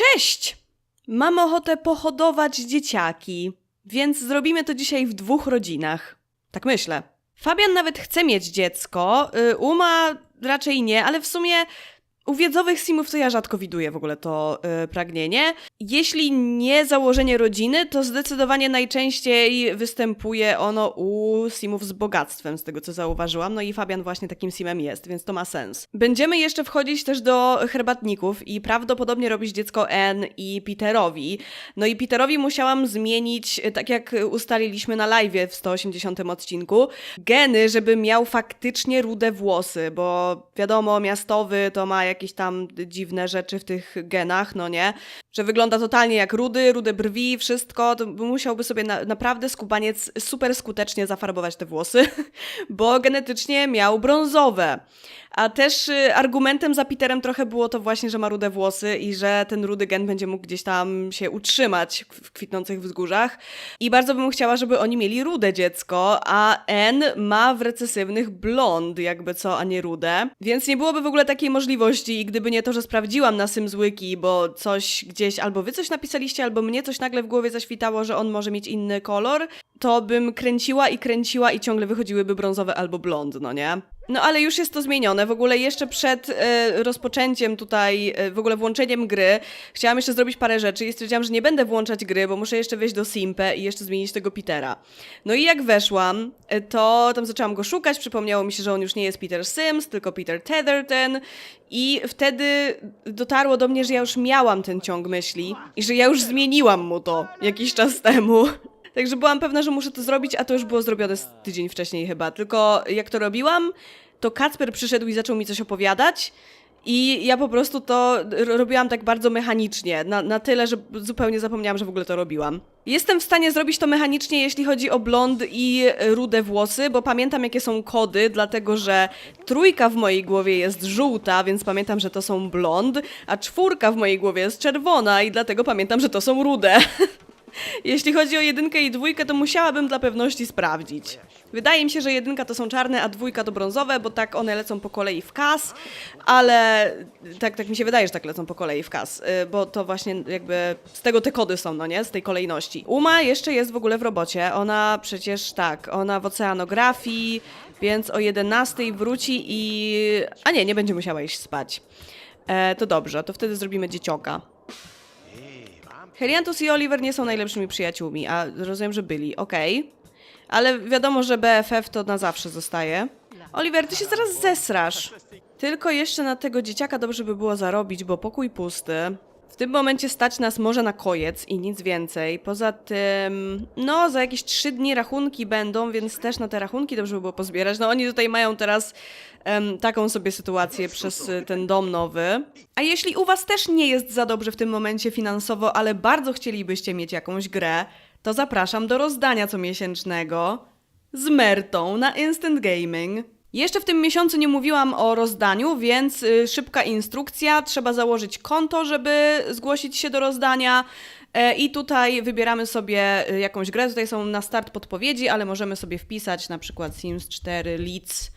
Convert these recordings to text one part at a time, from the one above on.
Cześć! Mam ochotę pohodować dzieciaki, więc zrobimy to dzisiaj w dwóch rodzinach. Tak myślę. Fabian nawet chce mieć dziecko, y, Uma raczej nie, ale w sumie u wiedzowych simów to ja rzadko widuję w ogóle to y, pragnienie. Jeśli nie założenie rodziny, to zdecydowanie najczęściej występuje ono u simów z bogactwem, z tego co zauważyłam. No i Fabian właśnie takim simem jest, więc to ma sens. Będziemy jeszcze wchodzić też do herbatników i prawdopodobnie robić dziecko N i Peterowi. No i Peterowi musiałam zmienić, y, tak jak ustaliliśmy na live w 180 odcinku, geny, żeby miał faktycznie rude włosy, bo wiadomo, miastowy to ma jakieś tam dziwne rzeczy w tych genach, no nie? Że wygląda totalnie jak rudy, rude brwi, wszystko, to musiałby sobie na, naprawdę skubaniec super skutecznie zafarbować te włosy, bo genetycznie miał brązowe. A też y, argumentem za Peterem trochę było to właśnie, że ma rude włosy i że ten rudy gen będzie mógł gdzieś tam się utrzymać w kwitnących wzgórzach. I bardzo bym chciała, żeby oni mieli rude dziecko, a N ma w recesywnych blond, jakby co, a nie rude. Więc nie byłoby w ogóle takiej możliwości i gdyby nie to, że sprawdziłam na Symswiki, bo coś gdzieś, albo wy coś napisaliście, albo mnie coś nagle w głowie zaświtało, że on może mieć inny kolor, to bym kręciła i kręciła i ciągle wychodziłyby brązowe albo blond, no nie? No ale już jest to zmienione. W ogóle jeszcze przed e, rozpoczęciem tutaj, e, w ogóle włączeniem gry, chciałam jeszcze zrobić parę rzeczy i stwierdziłam, że nie będę włączać gry, bo muszę jeszcze wejść do Simpe i jeszcze zmienić tego Petera. No i jak weszłam, e, to tam zaczęłam go szukać, przypomniało mi się, że on już nie jest Peter Sims, tylko Peter Tetherton i wtedy dotarło do mnie, że ja już miałam ten ciąg myśli i że ja już zmieniłam mu to jakiś czas temu. Także byłam pewna, że muszę to zrobić, a to już było zrobione tydzień wcześniej chyba. Tylko jak to robiłam, to Kacper przyszedł i zaczął mi coś opowiadać. I ja po prostu to ro- robiłam tak bardzo mechanicznie, na, na tyle, że zupełnie zapomniałam, że w ogóle to robiłam. Jestem w stanie zrobić to mechanicznie, jeśli chodzi o blond i rude włosy, bo pamiętam, jakie są kody, dlatego że trójka w mojej głowie jest żółta, więc pamiętam, że to są blond, a czwórka w mojej głowie jest czerwona i dlatego pamiętam, że to są rude. Jeśli chodzi o jedynkę i dwójkę, to musiałabym dla pewności sprawdzić. Wydaje mi się, że jedynka to są czarne, a dwójka to brązowe, bo tak one lecą po kolei w kas, ale tak, tak mi się wydaje, że tak lecą po kolei w kas, y, bo to właśnie jakby z tego te kody są, no nie? Z tej kolejności. Uma jeszcze jest w ogóle w robocie. Ona przecież tak, ona w oceanografii, więc o 11 wróci i. A nie, nie będzie musiała iść spać. E, to dobrze, to wtedy zrobimy dziecioka. Heliantus i Oliver nie są najlepszymi przyjaciółmi, a rozumiem, że byli, okej. Ale wiadomo, że BFF to na zawsze zostaje. Oliver, ty się zaraz zesrasz. Tylko jeszcze na tego dzieciaka dobrze by było zarobić, bo pokój pusty. W tym momencie stać nas może na kojec i nic więcej. Poza tym, no, za jakieś trzy dni rachunki będą, więc też na te rachunki dobrze by było pozbierać. No, oni tutaj mają teraz taką sobie sytuację przez y, ten dom nowy. A jeśli u was też nie jest za dobrze w tym momencie finansowo, ale bardzo chcielibyście mieć jakąś grę, to zapraszam do rozdania comiesięcznego z Mertą na Instant Gaming. Jeszcze w tym miesiącu nie mówiłam o rozdaniu, więc y, szybka instrukcja. Trzeba założyć konto, żeby zgłosić się do rozdania. E, I tutaj wybieramy sobie y, jakąś grę. Tutaj są na start podpowiedzi, ale możemy sobie wpisać na przykład Sims 4 Leads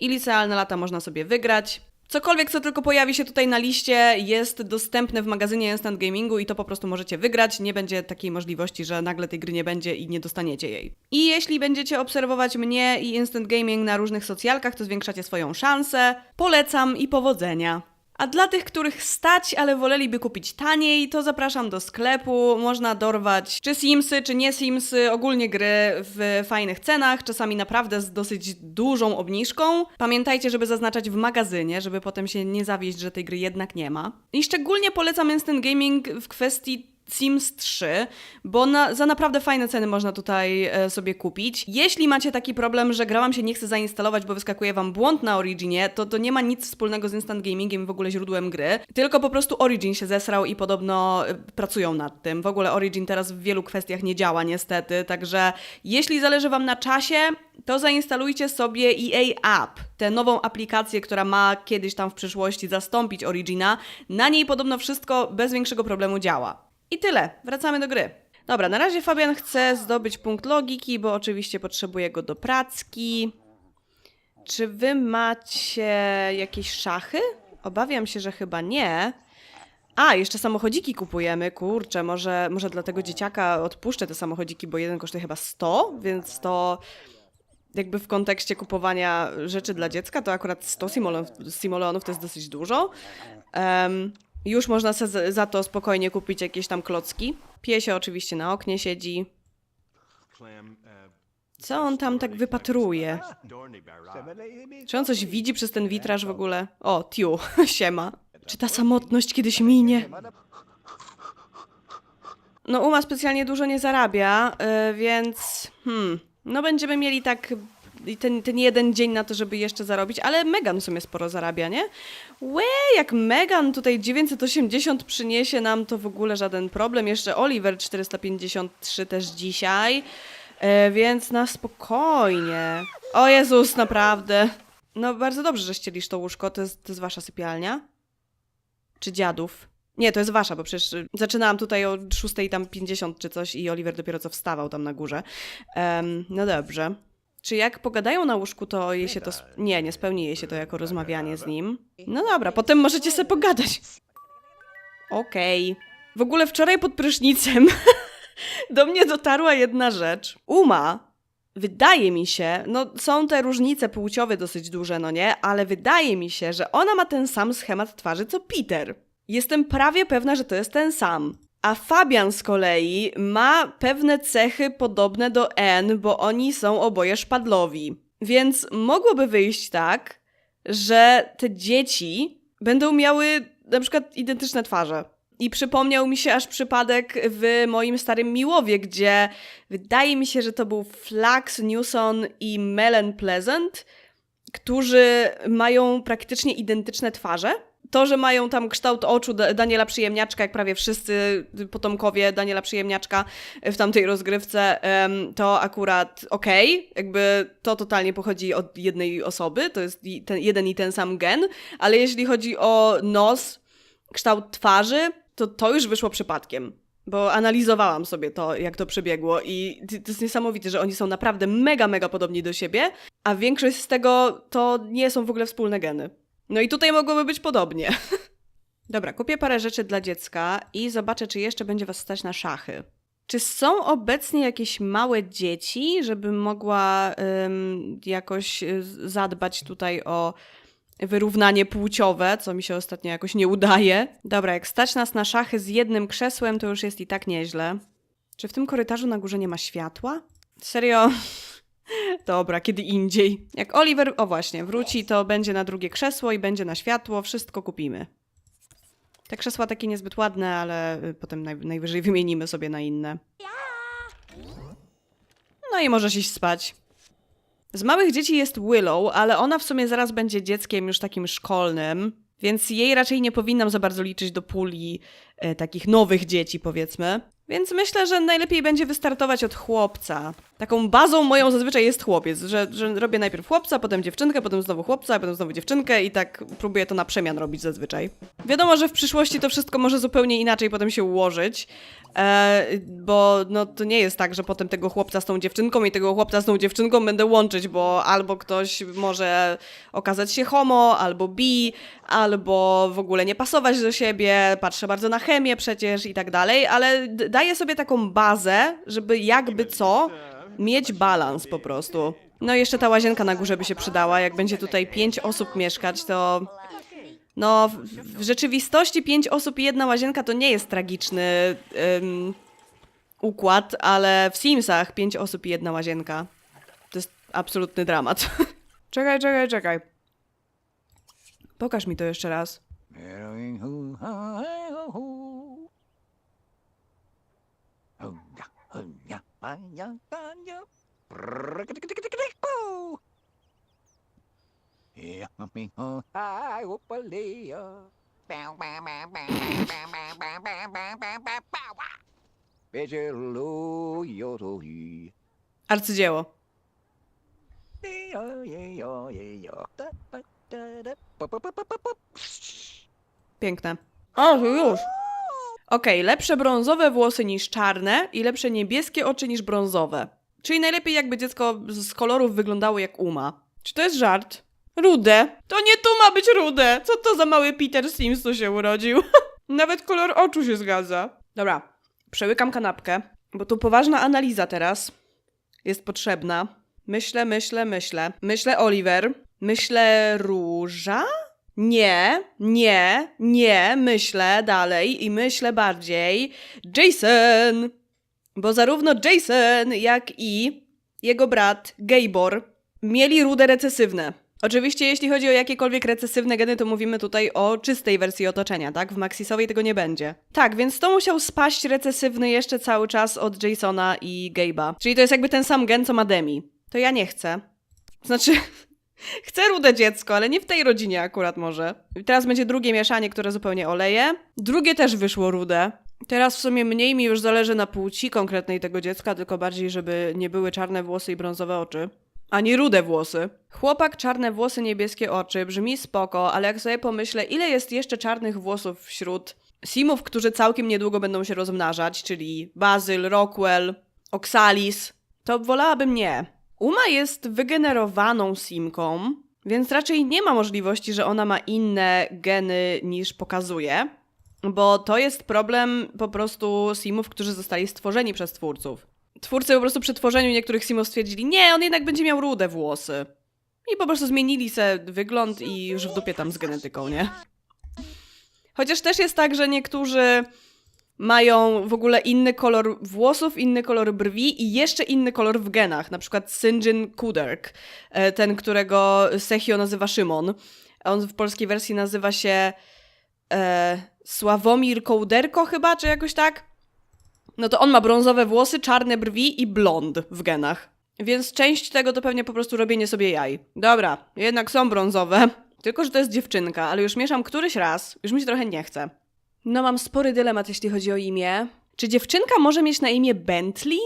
i licealne lata można sobie wygrać. Cokolwiek, co tylko pojawi się tutaj na liście, jest dostępne w magazynie Instant Gamingu i to po prostu możecie wygrać. Nie będzie takiej możliwości, że nagle tej gry nie będzie i nie dostaniecie jej. I jeśli będziecie obserwować mnie i Instant Gaming na różnych socjalkach, to zwiększacie swoją szansę. Polecam i powodzenia. A dla tych, których stać, ale woleliby kupić taniej, to zapraszam do sklepu. Można dorwać czy Simsy, czy nie Simsy, ogólnie gry w fajnych cenach, czasami naprawdę z dosyć dużą obniżką. Pamiętajcie, żeby zaznaczać w magazynie, żeby potem się nie zawieść, że tej gry jednak nie ma. I szczególnie polecam Instant Gaming w kwestii Sims 3, bo na, za naprawdę fajne ceny można tutaj e, sobie kupić. Jeśli macie taki problem, że gra wam się nie chce zainstalować, bo wyskakuje wam błąd na Originie, to to nie ma nic wspólnego z Instant Gamingiem, w ogóle źródłem gry, tylko po prostu Origin się zesrał i podobno e, pracują nad tym. W ogóle Origin teraz w wielu kwestiach nie działa niestety, także jeśli zależy wam na czasie, to zainstalujcie sobie EA App, tę nową aplikację, która ma kiedyś tam w przyszłości zastąpić Origina. Na niej podobno wszystko bez większego problemu działa. I tyle, wracamy do gry. Dobra, na razie Fabian chce zdobyć punkt logiki, bo oczywiście potrzebuje go do pracki. Czy wy macie jakieś szachy? Obawiam się, że chyba nie. A, jeszcze samochodziki kupujemy. Kurczę, może, może dla tego dzieciaka odpuszczę te samochodziki, bo jeden kosztuje chyba 100, więc to jakby w kontekście kupowania rzeczy dla dziecka, to akurat 100 simoleonów, to jest dosyć dużo. Em, już można za- to spokojnie kupić jakieś tam klocki. Piesio oczywiście na oknie siedzi. Co on tam tak wypatruje? Czy on coś widzi przez ten witraż w ogóle? O, tiu, siema. Czy ta samotność kiedyś minie? No, Uma specjalnie dużo nie zarabia, y, więc hmm, no będziemy mieli tak ten, ten jeden dzień na to, żeby jeszcze zarobić, ale Megan w sumie sporo zarabia, nie? Łe, jak Megan tutaj 980 przyniesie nam, to w ogóle żaden problem. Jeszcze Oliver 453 też dzisiaj, e, więc na spokojnie. O Jezus, naprawdę. No bardzo dobrze, że ścielisz to łóżko, to jest, to jest wasza sypialnia? Czy dziadów? Nie, to jest wasza, bo przecież y, zaczynałam tutaj o 6 tam 50 czy coś i Oliver dopiero co wstawał tam na górze. Em, no dobrze. Czy jak pogadają na łóżku, to jej się to... sp- Nie, nie spełni jej się to jako rozmawianie z nim. No dobra, potem możecie sobie pogadać. Okej. W ogóle wczoraj pod prysznicem do mnie dotarła jedna rzecz. Uma, wydaje mi się, no są te różnice płciowe dosyć duże, no nie? Ale wydaje mi się, że ona ma ten sam schemat twarzy co Peter. Jestem prawie pewna, że to jest ten sam. A Fabian z kolei ma pewne cechy podobne do N, bo oni są oboje szpadlowi. Więc mogłoby wyjść tak, że te dzieci będą miały na przykład identyczne twarze. I przypomniał mi się aż przypadek w moim starym Miłowie, gdzie wydaje mi się, że to był Flax Newson i Melen Pleasant, którzy mają praktycznie identyczne twarze. To, że mają tam kształt oczu Da- Daniela Przyjemniaczka, jak prawie wszyscy potomkowie Daniela Przyjemniaczka w tamtej rozgrywce, to akurat okej, jakby to totalnie pochodzi od jednej osoby, to jest ten, jeden i ten sam gen, ale jeśli chodzi o nos, kształt twarzy, to to już wyszło przypadkiem. Bo analizowałam sobie to, jak to przebiegło, i to jest niesamowite, że oni są naprawdę mega, mega podobni do siebie, a większość z tego to nie są w ogóle wspólne geny. No i tutaj mogłoby być podobnie. Dobra, kupię parę rzeczy dla dziecka i zobaczę, czy jeszcze będzie was stać na szachy. Czy są obecnie jakieś małe dzieci, żebym mogła ym, jakoś y, zadbać tutaj o wyrównanie płciowe, co mi się ostatnio jakoś nie udaje. Dobra, jak stać nas na szachy z jednym krzesłem, to już jest i tak nieźle. Czy w tym korytarzu na górze nie ma światła? Serio? Dobra, kiedy indziej. Jak Oliver, o właśnie, wróci, to będzie na drugie krzesło i będzie na światło, wszystko kupimy. Te krzesła takie niezbyt ładne, ale y, potem naj, najwyżej wymienimy sobie na inne. No i możesz iść spać. Z małych dzieci jest Willow, ale ona w sumie zaraz będzie dzieckiem już takim szkolnym, więc jej raczej nie powinnam za bardzo liczyć do puli e, takich nowych dzieci, powiedzmy. Więc myślę, że najlepiej będzie wystartować od chłopca. Taką bazą moją zazwyczaj jest chłopiec, że, że robię najpierw chłopca, potem dziewczynkę, potem znowu chłopca, potem znowu dziewczynkę i tak próbuję to na przemian robić zazwyczaj. Wiadomo, że w przyszłości to wszystko może zupełnie inaczej potem się ułożyć, e, bo no, to nie jest tak, że potem tego chłopca z tą dziewczynką i tego chłopca z tą dziewczynką będę łączyć, bo albo ktoś może okazać się homo, albo bi, albo w ogóle nie pasować do siebie, patrzę bardzo na chemię przecież i tak dalej, ale daję sobie taką bazę, żeby jakby co, mieć balans po prostu. No i jeszcze ta łazienka na górze by się przydała, jak będzie tutaj pięć osób mieszkać, to no, w, w rzeczywistości pięć osób i jedna łazienka to nie jest tragiczny ym, układ, ale w Simsach pięć osób i jedna łazienka to jest absolutny dramat. czekaj, czekaj, czekaj. Pokaż mi to jeszcze raz. Arcydzieło. Piękne. O, już. Okej, lepsze brązowe włosy niż czarne i lepsze niebieskie oczy niż brązowe. Czyli najlepiej jakby dziecko z kolorów wyglądało jak Uma. Czy to jest żart? Rude. To nie tu ma być rude. Co to za mały Peter Sims tu się urodził? Nawet kolor oczu się zgadza. Dobra, przełykam kanapkę, bo tu poważna analiza teraz jest potrzebna. Myślę, myślę, myślę. Myślę Oliver. Myślę Róża? Nie, nie, nie, myślę dalej i myślę bardziej Jason. Bo zarówno Jason, jak i jego brat Gabor mieli rude recesywne. Oczywiście, jeśli chodzi o jakiekolwiek recesywne geny, to mówimy tutaj o czystej wersji otoczenia, tak? W Maxisowej tego nie będzie. Tak, więc to musiał spaść recesywny jeszcze cały czas od Jasona i Gabe'a. Czyli to jest jakby ten sam gen, co ma Demi. To ja nie chcę. Znaczy, chcę rude dziecko, ale nie w tej rodzinie akurat może. Teraz będzie drugie mieszanie, które zupełnie oleje. Drugie też wyszło rude. Teraz w sumie mniej mi już zależy na płci konkretnej tego dziecka, tylko bardziej, żeby nie były czarne włosy i brązowe oczy. Ani rude włosy. Chłopak, czarne włosy, niebieskie oczy. Brzmi spoko, ale jak sobie pomyślę, ile jest jeszcze czarnych włosów wśród simów, którzy całkiem niedługo będą się rozmnażać, czyli Bazyl, Rockwell, Oxalis, to wolałabym nie. Uma jest wygenerowaną simką, więc raczej nie ma możliwości, że ona ma inne geny niż pokazuje, bo to jest problem po prostu simów, którzy zostali stworzeni przez twórców. Twórcy po prostu przy tworzeniu niektórych simów stwierdzili, nie, on jednak będzie miał rude włosy. I po prostu zmienili se wygląd i już w dupie tam z genetyką, nie? Chociaż też jest tak, że niektórzy mają w ogóle inny kolor włosów, inny kolor brwi i jeszcze inny kolor w genach. Na przykład Synjin Kuderk, e, ten, którego Sechio nazywa Szymon. On w polskiej wersji nazywa się e, Sławomir Kołderko chyba, czy jakoś tak? No to on ma brązowe włosy, czarne brwi i blond w genach. Więc część tego to pewnie po prostu robienie sobie jaj. Dobra, jednak są brązowe. Tylko, że to jest dziewczynka, ale już mieszam któryś raz, już mi się trochę nie chce. No mam spory dylemat, jeśli chodzi o imię. Czy dziewczynka może mieć na imię Bentley?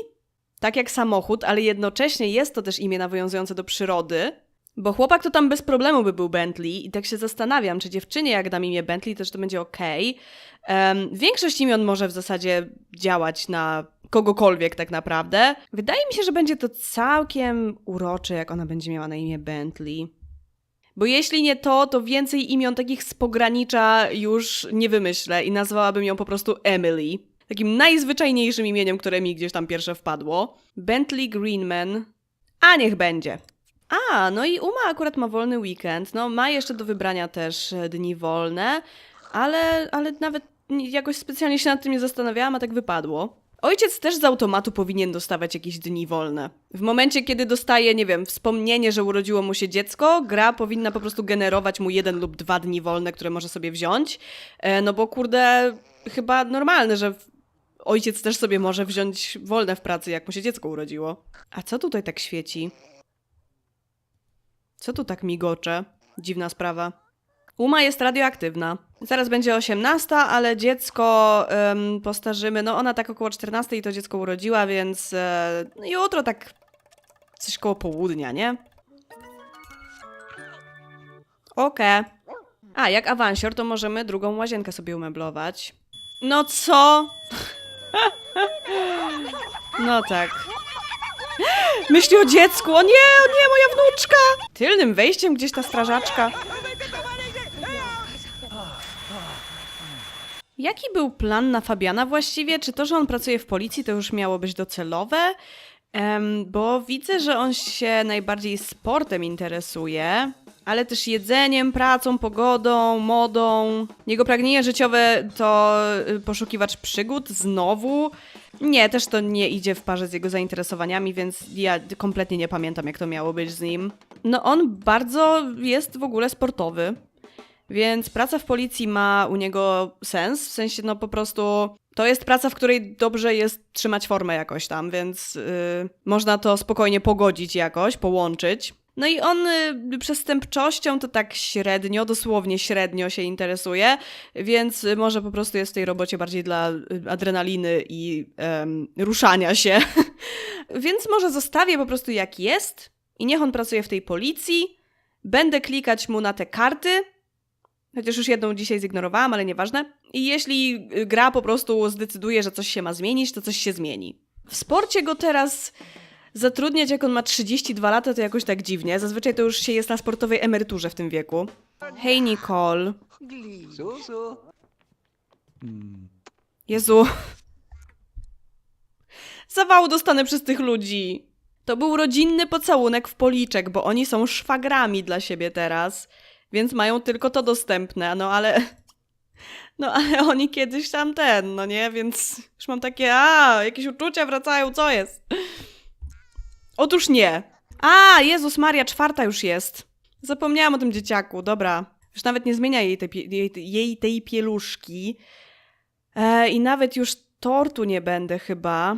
Tak jak samochód, ale jednocześnie jest to też imię nawiązujące do przyrody. Bo chłopak to tam bez problemu by był Bentley i tak się zastanawiam, czy dziewczynie jak dam imię Bentley, też to będzie okej. Em, większość imion może w zasadzie działać na kogokolwiek tak naprawdę. Wydaje mi się, że będzie to całkiem urocze, jak ona będzie miała na imię Bentley. Bo jeśli nie to, to więcej imion takich z pogranicza już nie wymyślę i nazwałabym ją po prostu Emily. Takim najzwyczajniejszym imieniem, które mi gdzieś tam pierwsze wpadło. Bentley Greenman. A niech będzie. A, no i Uma akurat ma wolny weekend. No, ma jeszcze do wybrania też e, dni wolne, ale, ale nawet jakoś specjalnie się nad tym nie zastanawiałam, a tak wypadło. Ojciec też z automatu powinien dostawać jakieś dni wolne. W momencie, kiedy dostaje, nie wiem, wspomnienie, że urodziło mu się dziecko, gra powinna po prostu generować mu jeden lub dwa dni wolne, które może sobie wziąć. E, no bo kurde, chyba normalne, że ojciec też sobie może wziąć wolne w pracy, jak mu się dziecko urodziło. A co tutaj tak świeci? Co tu tak migocze? Dziwna sprawa. Uma jest radioaktywna. Zaraz będzie 18, ale dziecko em, postarzymy. No ona tak około 14 i to dziecko urodziła, więc no jutro tak coś koło południa, nie? Okej. A, jak awansior, to możemy drugą łazienkę sobie umeblować. No co? No tak. Myśli o dziecku. O nie, o nie, moja wnuczka! Tylnym wejściem gdzieś ta strażaczka. Jaki był plan na Fabiana właściwie? Czy to, że on pracuje w policji, to już miało być docelowe? Em, bo widzę, że on się najbardziej sportem interesuje, ale też jedzeniem, pracą, pogodą, modą. Jego pragnienie życiowe to y, poszukiwacz przygód znowu. Nie, też to nie idzie w parze z jego zainteresowaniami, więc ja kompletnie nie pamiętam, jak to miało być z nim. No, on bardzo jest w ogóle sportowy. Więc praca w policji ma u niego sens, w sensie no po prostu to jest praca, w której dobrze jest trzymać formę jakoś tam, więc yy, można to spokojnie pogodzić jakoś, połączyć. No i on y, przestępczością to tak średnio, dosłownie średnio się interesuje, więc y, może po prostu jest w tej robocie bardziej dla y, adrenaliny i em, ruszania się. więc może zostawię po prostu jak jest i niech on pracuje w tej policji. Będę klikać mu na te karty, Chociaż już jedną dzisiaj zignorowałam, ale nieważne. I jeśli y, gra po prostu zdecyduje, że coś się ma zmienić, to coś się zmieni. W sporcie go teraz zatrudniać, jak on ma 32 lata, to jakoś tak dziwnie. Zazwyczaj to już się jest na sportowej emeryturze w tym wieku. Hej, Nicole. Jezu. Zawału dostanę przez tych ludzi. To był rodzinny pocałunek w policzek, bo oni są szwagrami dla siebie teraz, więc mają tylko to dostępne, no ale... No ale oni kiedyś tam ten, no nie? Więc już mam takie, a, jakieś uczucia wracają, co jest? Otóż nie. A, Jezus Maria, czwarta już jest. Zapomniałam o tym dzieciaku, dobra. Już nawet nie zmienia jej, pie- jej, jej tej pieluszki. E, I nawet już tortu nie będę chyba.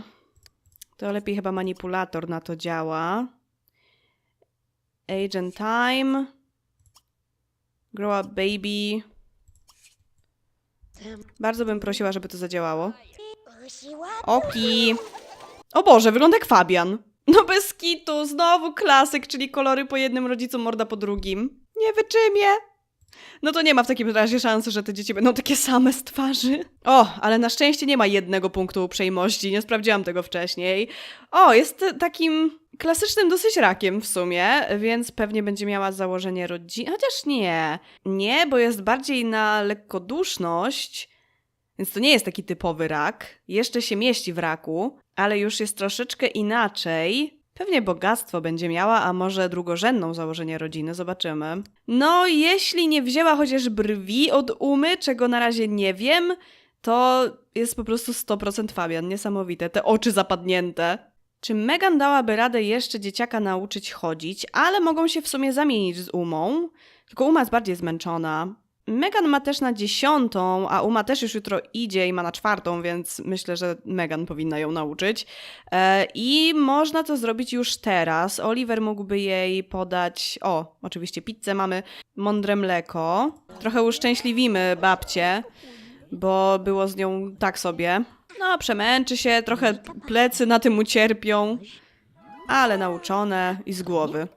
To lepiej chyba manipulator na to działa. Agent time. Grow up baby. Bardzo bym prosiła, żeby to zadziałało. Oki. O Boże, wygląda jak Fabian. No bez kitu, znowu klasyk, czyli kolory po jednym rodzicu, morda po drugim. Nie wyczymie. No to nie ma w takim razie szansy, że te dzieci będą takie same z twarzy. O, ale na szczęście nie ma jednego punktu uprzejmości, nie sprawdziłam tego wcześniej. O, jest takim klasycznym dosyć rakiem w sumie, więc pewnie będzie miała założenie rodziny. Chociaż nie. Nie, bo jest bardziej na lekkoduszność, więc to nie jest taki typowy rak. Jeszcze się mieści w raku, ale już jest troszeczkę inaczej. Pewnie bogactwo będzie miała, a może drugorzędną założenie rodziny, zobaczymy. No, jeśli nie wzięła chociaż brwi od umy, czego na razie nie wiem, to jest po prostu 100% Fabian. Niesamowite. Te oczy zapadnięte. Czy Megan dałaby radę jeszcze dzieciaka nauczyć chodzić, ale mogą się w sumie zamienić z Umą? Tylko Uma jest bardziej zmęczona. Megan ma też na dziesiątą, a Uma też już jutro idzie i ma na czwartą, więc myślę, że Megan powinna ją nauczyć. E, I można to zrobić już teraz. Oliver mógłby jej podać, o, oczywiście pizzę mamy, mądre mleko. Trochę uszczęśliwimy babcię, bo było z nią tak sobie. No, przemęczy się, trochę plecy na tym ucierpią, ale nauczone i z głowy.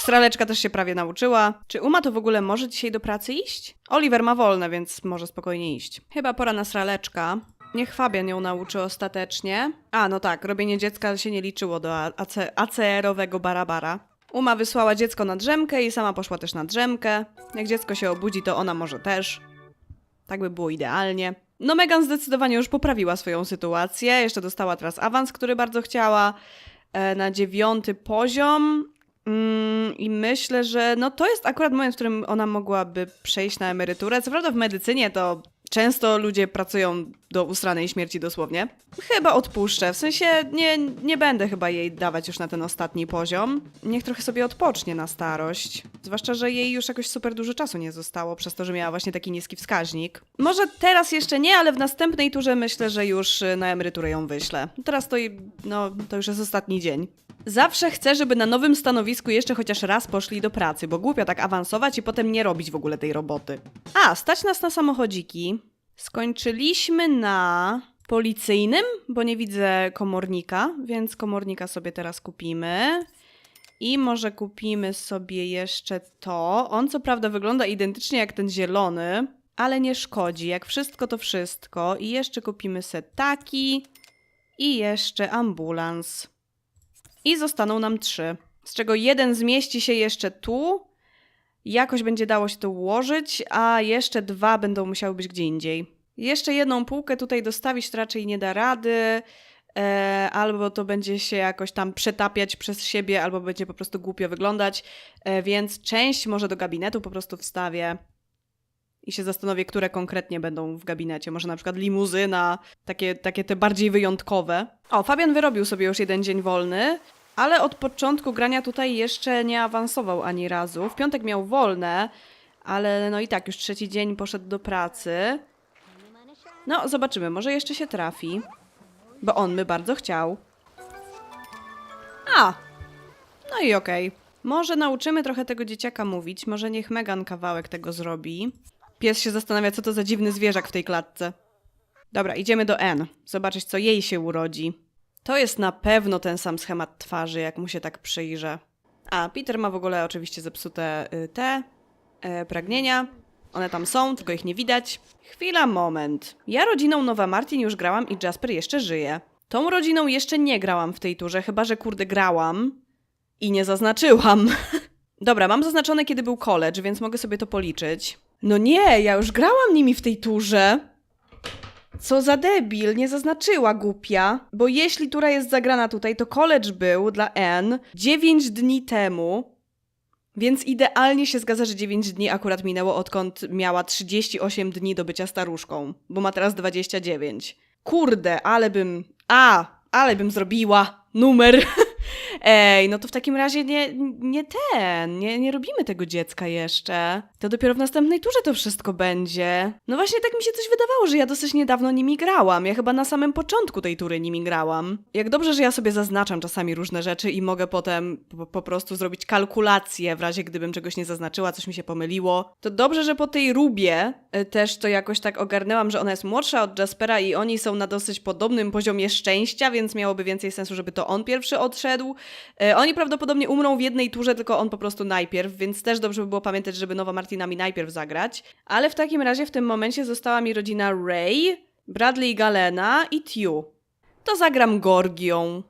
Straleczka też się prawie nauczyła. Czy Uma to w ogóle może dzisiaj do pracy iść? Oliver ma wolne, więc może spokojnie iść. Chyba pora na Straleczka. Niech Fabian ją nauczy ostatecznie. A, no tak, robienie dziecka się nie liczyło do AC ACR-owego barabara. Uma wysłała dziecko na drzemkę i sama poszła też na drzemkę. Jak dziecko się obudzi, to ona może też. Tak by było idealnie. No Megan zdecydowanie już poprawiła swoją sytuację. Jeszcze dostała teraz awans, który bardzo chciała e, na dziewiąty poziom. Mm, I myślę, że no to jest akurat moment, w którym ona mogłaby przejść na emeryturę. Co prawda w medycynie to często ludzie pracują do ustranej śmierci dosłownie. Chyba odpuszczę, w sensie nie, nie będę chyba jej dawać już na ten ostatni poziom. Niech trochę sobie odpocznie na starość. Zwłaszcza, że jej już jakoś super dużo czasu nie zostało, przez to, że miała właśnie taki niski wskaźnik. Może teraz jeszcze nie, ale w następnej turze myślę, że już y, na emeryturę ją wyślę. Teraz to, no, to już jest ostatni dzień. Zawsze chcę, żeby na nowym stanowisku jeszcze chociaż raz poszli do pracy, bo głupio tak awansować i potem nie robić w ogóle tej roboty. A, stać nas na samochodziki. Skończyliśmy na policyjnym, bo nie widzę komornika, więc komornika sobie teraz kupimy. I może kupimy sobie jeszcze to. On co prawda wygląda identycznie jak ten zielony, ale nie szkodzi. Jak wszystko to wszystko. I jeszcze kupimy se taki. I jeszcze ambulans. I zostaną nam trzy. Z czego jeden zmieści się jeszcze tu. Jakoś będzie dało się to ułożyć, a jeszcze dwa będą musiały być gdzie indziej. Jeszcze jedną półkę tutaj dostawić raczej nie da rady. E, albo to będzie się jakoś tam przetapiać przez siebie, albo będzie po prostu głupio wyglądać. E, więc część może do gabinetu po prostu wstawię i się zastanowię, które konkretnie będą w gabinecie. Może na przykład limuzyna, takie, takie te bardziej wyjątkowe. O, Fabian wyrobił sobie już jeden dzień wolny, ale od początku grania tutaj jeszcze nie awansował ani razu. W piątek miał wolne, ale no i tak, już trzeci dzień poszedł do pracy. No, zobaczymy, może jeszcze się trafi. Bo on by bardzo chciał. A! No i okej. Może nauczymy trochę tego dzieciaka mówić, może niech Megan kawałek tego zrobi. Pies się zastanawia, co to za dziwny zwierzak w tej klatce. Dobra, idziemy do N. Zobaczyć, co jej się urodzi. To jest na pewno ten sam schemat twarzy, jak mu się tak przyjrzę. A, Peter ma w ogóle oczywiście zepsute y, te e, pragnienia. One tam są, tylko ich nie widać. Chwila, moment. Ja rodziną Nowa Martin już grałam i Jasper jeszcze żyje. Tą rodziną jeszcze nie grałam w tej turze, chyba że kurde grałam i nie zaznaczyłam. Dobra, mam zaznaczone, kiedy był college, więc mogę sobie to policzyć. No nie, ja już grałam nimi w tej turze. Co za debil, nie zaznaczyła głupia. Bo jeśli tura jest zagrana tutaj, to college był dla N 9 dni temu. Więc idealnie się zgadza, że 9 dni akurat minęło, odkąd miała 38 dni do bycia staruszką, bo ma teraz 29. Kurde, ale bym. A, ale bym zrobiła numer. Ej, no to w takim razie nie, nie ten, nie, nie robimy tego dziecka jeszcze. To dopiero w następnej turze to wszystko będzie. No właśnie tak mi się coś wydawało, że ja dosyć niedawno nimi grałam. Ja chyba na samym początku tej tury nimi grałam. Jak dobrze, że ja sobie zaznaczam czasami różne rzeczy i mogę potem po, po prostu zrobić kalkulację w razie gdybym czegoś nie zaznaczyła, coś mi się pomyliło. To dobrze, że po tej Rubie y, też to jakoś tak ogarnęłam, że ona jest młodsza od Jaspera i oni są na dosyć podobnym poziomie szczęścia, więc miałoby więcej sensu, żeby to on pierwszy odszedł. E, Oni prawdopodobnie umrą w jednej turze, tylko on po prostu najpierw, więc też dobrze by było pamiętać, żeby Nowa Martina mi najpierw zagrać. Ale w takim razie w tym momencie została mi rodzina Ray, Bradley Galena i Tew. To zagram Gorgią.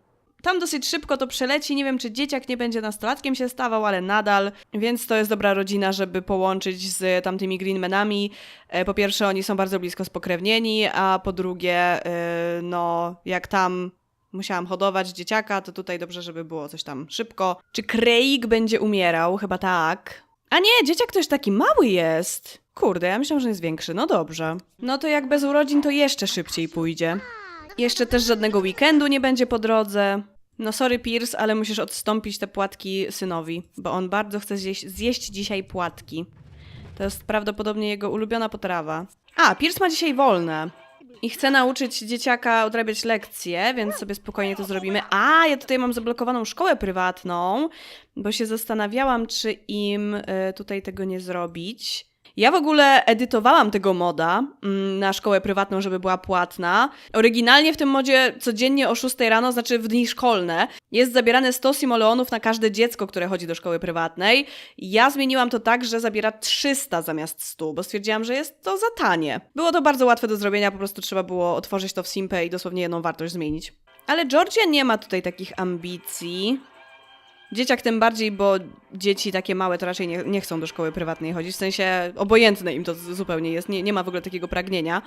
Tam dosyć szybko to przeleci, nie wiem czy dzieciak nie będzie nastolatkiem się stawał, ale nadal, więc to jest dobra rodzina, żeby połączyć z tamtymi Greenmanami. E, Po pierwsze oni są bardzo blisko spokrewnieni, a po drugie, e, no jak tam musiałam hodować dzieciaka, to tutaj dobrze, żeby było coś tam szybko. Czy Craig będzie umierał? Chyba tak. A nie, dzieciak już taki mały jest. Kurde, ja myślałam, że jest większy. No dobrze. No to jak bez urodzin, to jeszcze szybciej pójdzie. Jeszcze też żadnego weekendu nie będzie po drodze. No sorry Pierce, ale musisz odstąpić te płatki synowi, bo on bardzo chce zjeść, zjeść dzisiaj płatki. To jest prawdopodobnie jego ulubiona potrawa. A, Pierce ma dzisiaj wolne. I chcę nauczyć dzieciaka odrabiać lekcje, więc sobie spokojnie to zrobimy. A, ja tutaj mam zablokowaną szkołę prywatną, bo się zastanawiałam, czy im y, tutaj tego nie zrobić. Ja w ogóle edytowałam tego moda mm, na szkołę prywatną, żeby była płatna. Oryginalnie w tym modzie codziennie o 6 rano, znaczy w dni szkolne, jest zabierane 100 simoleonów na każde dziecko, które chodzi do szkoły prywatnej. Ja zmieniłam to tak, że zabiera 300 zamiast 100, bo stwierdziłam, że jest to za tanie. Było to bardzo łatwe do zrobienia, po prostu trzeba było otworzyć to w Simpę i dosłownie jedną wartość zmienić. Ale Georgia nie ma tutaj takich ambicji. Dzieciak tym bardziej, bo dzieci takie małe to raczej nie, nie chcą do szkoły prywatnej chodzić, w sensie obojętne im to zupełnie jest, nie, nie ma w ogóle takiego pragnienia.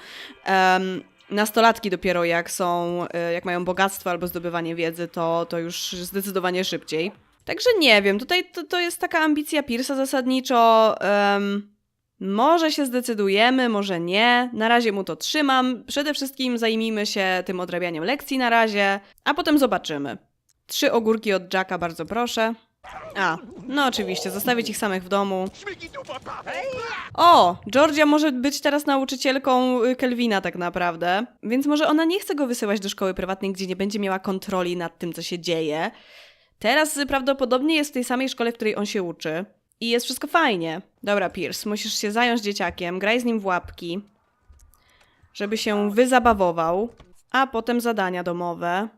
Em, nastolatki dopiero jak są, e, jak mają bogactwo albo zdobywanie wiedzy, to, to już zdecydowanie szybciej. Także nie wiem, tutaj to, to jest taka ambicja Pierce'a zasadniczo. em, może się zdecydujemy, może nie. Na razie mu to trzymam. Przede wszystkim zajmijmy się tym odrabianiem lekcji na razie, a potem zobaczymy. Trzy ogórki od Jacka, bardzo proszę. A, no oczywiście, zostawić ich samych w domu. O, Georgia może być teraz nauczycielką y, Kelvina tak naprawdę, więc może ona nie chce go wysyłać do szkoły prywatnej, gdzie nie będzie miała kontroli nad tym, co się dzieje. Teraz y, prawdopodobnie jest w tej samej szkole, w której on się uczy. I jest wszystko fajnie. Dobra, Pierce, musisz się zająć dzieciakiem, graj z nim w łapki, żeby się wyzabawował, a potem zadania domowe.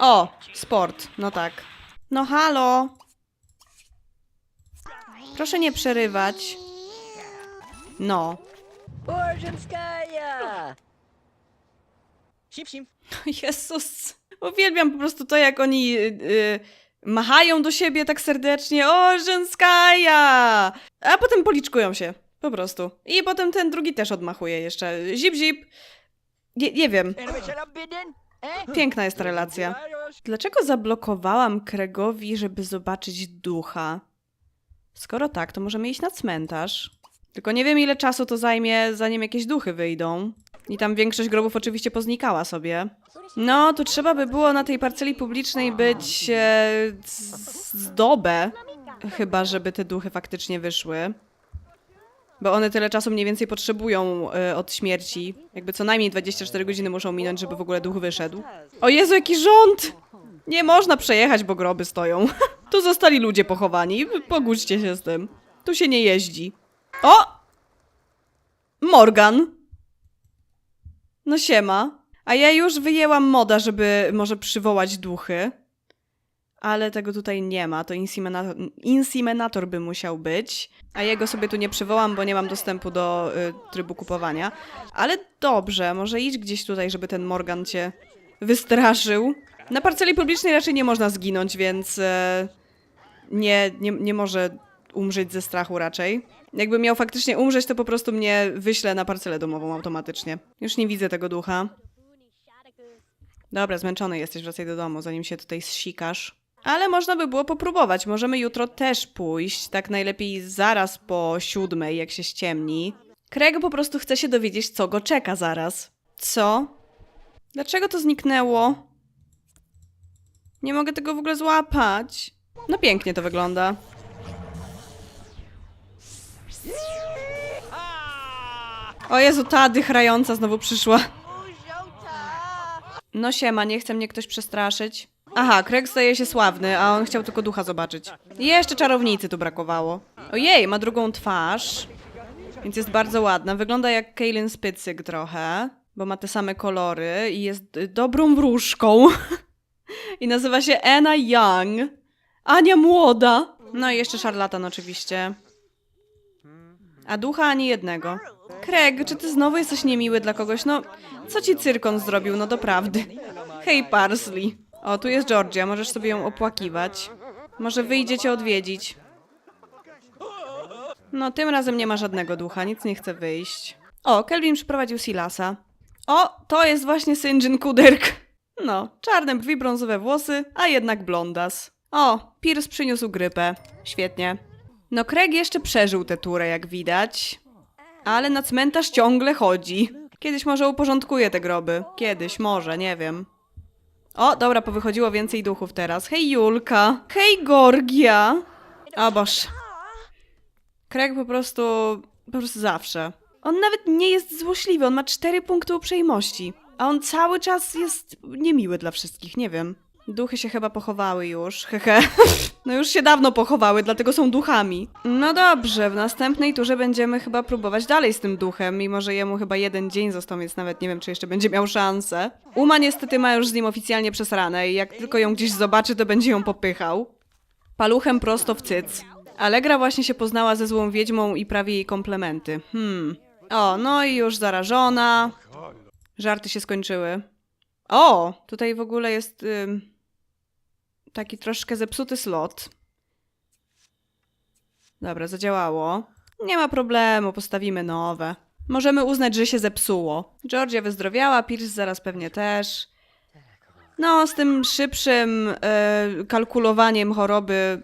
O, sport, no tak. No halo. Proszę nie przerywać. No. Orzenskaya! Sip, sip. Jezus. Uwielbiam po prostu to, jak oni y, y, machają do siebie tak serdecznie. O, żenskaja! A potem policzkują się. Po prostu. I potem ten drugi też odmachuje jeszcze. Zip, zip. Nie, nie wiem. Piękna jest ta relacja. Dlaczego zablokowałam Kregowi, żeby zobaczyć ducha? Skoro tak, to możemy iść na cmentarz. Tylko nie wiem, ile czasu to zajmie, zanim jakieś duchy wyjdą. I tam większość grobów oczywiście poznikała sobie. No, tu trzeba by było na tej parceli publicznej być e, z- z dobę, chyba żeby te duchy faktycznie wyszły. Bo one tyle czasu mniej więcej potrzebują e, od śmierci. Jakby co najmniej 24 godziny muszą minąć, żeby w ogóle duch wyszedł. O Jezu, jaki rząd! Nie można przejechać, bo groby stoją. tu zostali ludzie pochowani. Pogódźcie się z tym. Tu się nie jeździ. O! Morgan. No siema. A ja już wyjęłam moda, żeby może przywołać duchy. Ale tego tutaj nie ma. To inseminator, inseminator by musiał być. A jego sobie tu nie przywołam, bo nie mam dostępu do y, trybu kupowania. Ale dobrze, może idź gdzieś tutaj, żeby ten Morgan cię wystraszył. Na parceli publicznej raczej nie można zginąć, więc e, nie, nie, nie może umrzeć ze strachu raczej. Jakby miał faktycznie umrzeć, to po prostu mnie wyśle na parcelę domową automatycznie. Już nie widzę tego ducha. Dobra, zmęczony jesteś, wracaj do domu, zanim się tutaj zsikasz. Ale można by było popróbować. Możemy jutro też pójść, tak najlepiej zaraz po siódmej, jak się ściemni. Craig po prostu chce się dowiedzieć, co go czeka zaraz. Co? Dlaczego to zniknęło? Nie mogę tego w ogóle złapać. No pięknie to wygląda. O Jezu, ta dychrająca znowu przyszła. No siema, nie chce mnie ktoś przestraszyć. Aha, Craig staje się sławny, a on chciał tylko ducha zobaczyć. Jeszcze czarownicy tu brakowało. Ojej, ma drugą twarz. Więc jest bardzo ładna. Wygląda jak Kaylin Spycyk trochę, bo ma te same kolory i jest dobrą wróżką. I nazywa się Anna Young. Ania młoda. No i jeszcze szarlatan oczywiście. A ducha ani jednego. Craig, czy ty znowu jesteś niemiły dla kogoś? No, co ci cyrkon zrobił? No doprawdy. Hej, Parsley. O, tu jest Georgia, możesz sobie ją opłakiwać. Może wyjdzie cię odwiedzić. No, tym razem nie ma żadnego ducha, nic nie chce wyjść. O, Kelvin przyprowadził Silasa. O, to jest właśnie Synjin Kuderk. No, czarne brwi, brązowe włosy, a jednak blondas. O, Pierce przyniósł grypę. Świetnie. No, Craig jeszcze przeżył tę turę, jak widać. Ale na cmentarz ciągle chodzi. Kiedyś może uporządkuje te groby. Kiedyś, może, nie wiem. O, dobra, powychodziło więcej duchów teraz. Hej, Julka. Hej, Gorgia. O boż. Craig po prostu, po prostu zawsze. On nawet nie jest złośliwy, on ma cztery punkty uprzejmości. A on cały czas jest niemiły dla wszystkich, nie wiem. Duchy się chyba pochowały już, hehe. No już się dawno pochowały, dlatego są duchami. No dobrze, w następnej turze będziemy chyba próbować dalej z tym duchem, mimo że jemu chyba jeden dzień został, więc nawet nie wiem, czy jeszcze będzie miał szansę. Uma niestety ma już z nim oficjalnie przesrane i jak tylko ją gdzieś zobaczy, to będzie ją popychał. Paluchem prosto w cyc. Allegra właśnie się poznała ze złą wiedźmą i prawie jej komplementy. Hmm. O, no i już zarażona. Żarty się skończyły. O, tutaj w ogóle jest taki troszkę zepsuty slot. Dobra, zadziałało. Nie ma problemu, postawimy nowe. Możemy uznać, że się zepsuło. Georgia wyzdrowiała, Pierce zaraz pewnie też. No, z tym szybszym e, kalkulowaniem choroby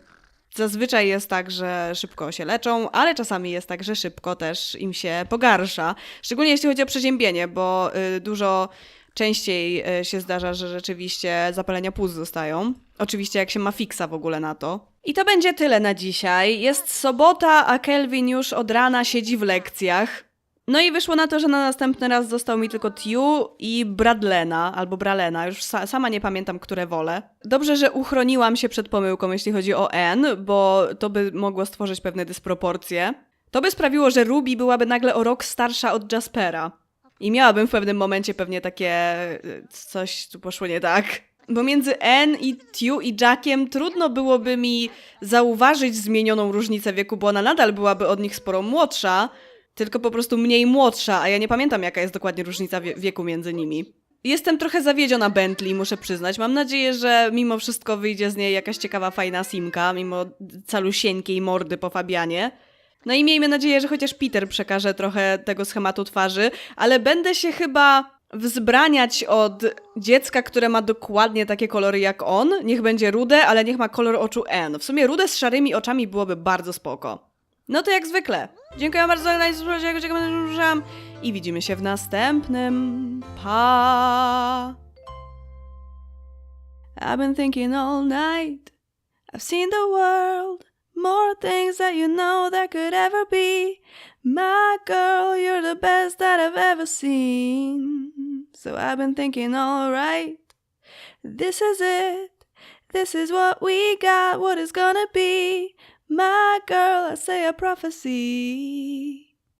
zazwyczaj jest tak, że szybko się leczą, ale czasami jest tak, że szybko też im się pogarsza. Szczególnie jeśli chodzi o przeziębienie, bo y, dużo częściej y, się zdarza, że rzeczywiście zapalenia płuc zostają. Oczywiście jak się ma fiksa w ogóle na to. I to będzie tyle na dzisiaj. Jest sobota, a Kelvin już od rana siedzi w lekcjach. No i wyszło na to, że na następny raz został mi tylko Tiu i Bradlena, albo Bralena, już sa sama nie pamiętam, które wolę. Dobrze, że uchroniłam się przed pomyłką, jeśli chodzi o N, bo to by mogło stworzyć pewne dysproporcje. To by sprawiło, że Ruby byłaby nagle o rok starsza od Jaspera. I miałabym w pewnym momencie pewnie takie y, coś tu poszło nie tak. Bo między N i Tiu i Jackiem trudno byłoby mi zauważyć zmienioną różnicę wieku, bo ona nadal byłaby od nich sporo młodsza, tylko po prostu mniej młodsza, a ja nie pamiętam jaka jest dokładnie różnica wie wieku między nimi. Jestem trochę zawiedziona Bentley, muszę przyznać. Mam nadzieję, że mimo wszystko wyjdzie z niej jakaś ciekawa, fajna simka, mimo calusieńkiej mordy po Fabianie. No i miejmy nadzieję, że chociaż Peter przekaże trochę tego schematu twarzy, ale będę się chyba wzbraniać od dziecka, które ma dokładnie takie kolory jak on. Niech będzie rude, ale niech ma kolor oczu N. W sumie rude z szarymi oczami byłoby bardzo spoko. No to jak zwykle. Dziękuję bardzo za oglądanie i widzimy się w następnym. Pa! I've been thinking all night. I've seen the world. More things that you know that could ever be. My girl, you're the best that I've ever seen. So I've been thinking, alright, this is it. This is what we got, what it's gonna be. My girl, I say a prophecy.